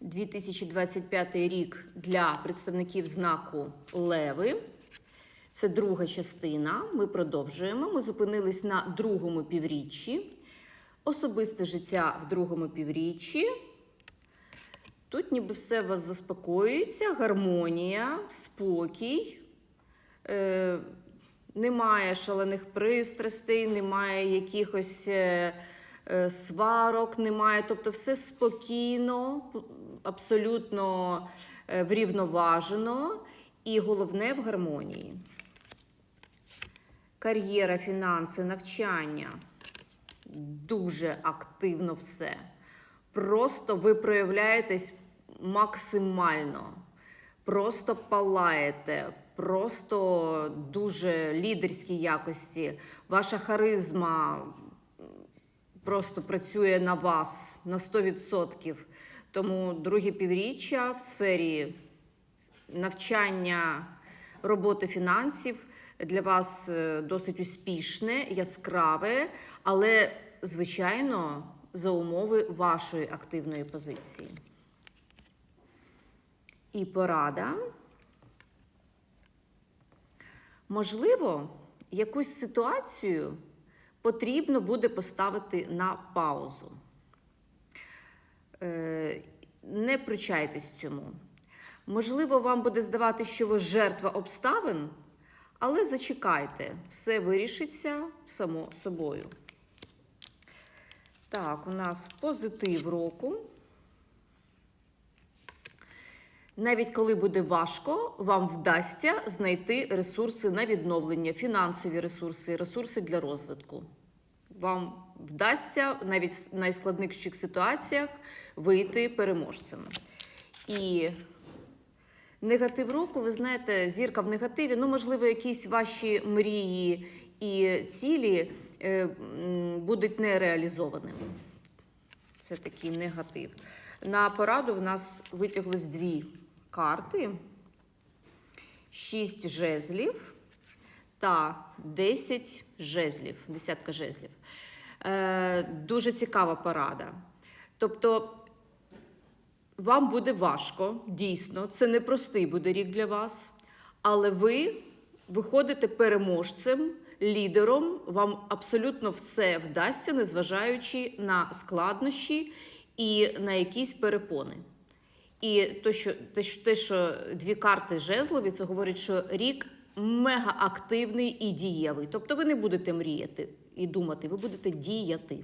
2025 рік для представників знаку Леви. Це друга частина. Ми продовжуємо. Ми зупинились на другому півріччі. Особисте життя в другому півріччі. Тут ніби все у вас заспокоюється, гармонія, спокій. Е, немає шалених пристрастей, немає якихось е, сварок, немає. Тобто все спокійно, абсолютно е, врівноважено і головне в гармонії. Кар'єра, фінанси, навчання. Дуже активно все. Просто ви проявляєтесь максимально. Просто палаєте, просто дуже лідерські якості. Ваша харизма просто працює на вас на 100%. Тому друге півріччя в сфері навчання роботи фінансів для вас е, досить успішне, яскраве, але, звичайно, за умови вашої активної позиції. І порада. Можливо, якусь ситуацію потрібно буде поставити на паузу. Е, Не пручайтесь цьому. Можливо, вам буде здавати, що ви жертва обставин, але зачекайте, все вирішиться само собою. Так, у нас позитив року. Навіть коли буде важко, вам вдасться знайти ресурси на відновлення, фінансові ресурси, ресурси для розвитку. Вам вдасться навіть в найскладніших ситуаціях вийти переможцем. І негатив року, ви знаєте, зірка в негативі, ну, можливо, якісь ваші мрії і цілі е, будуть нереалізованими. Це такий негатив. На пораду в нас витяглось дві карти: шість жезлів та 10 жезлів, десятка жезлів. Е, дуже цікава порада. Тобто, вам буде важко, дійсно, це непростий буде рік для вас, але ви виходите переможцем, лідером, вам абсолютно все вдасться, незважаючи на складнощі і на якісь перепони. І те, що- те, що дві карти жезлові, це говорить, що рік мега активний і дієвий. Тобто ви не будете мріяти і думати, ви будете діяти.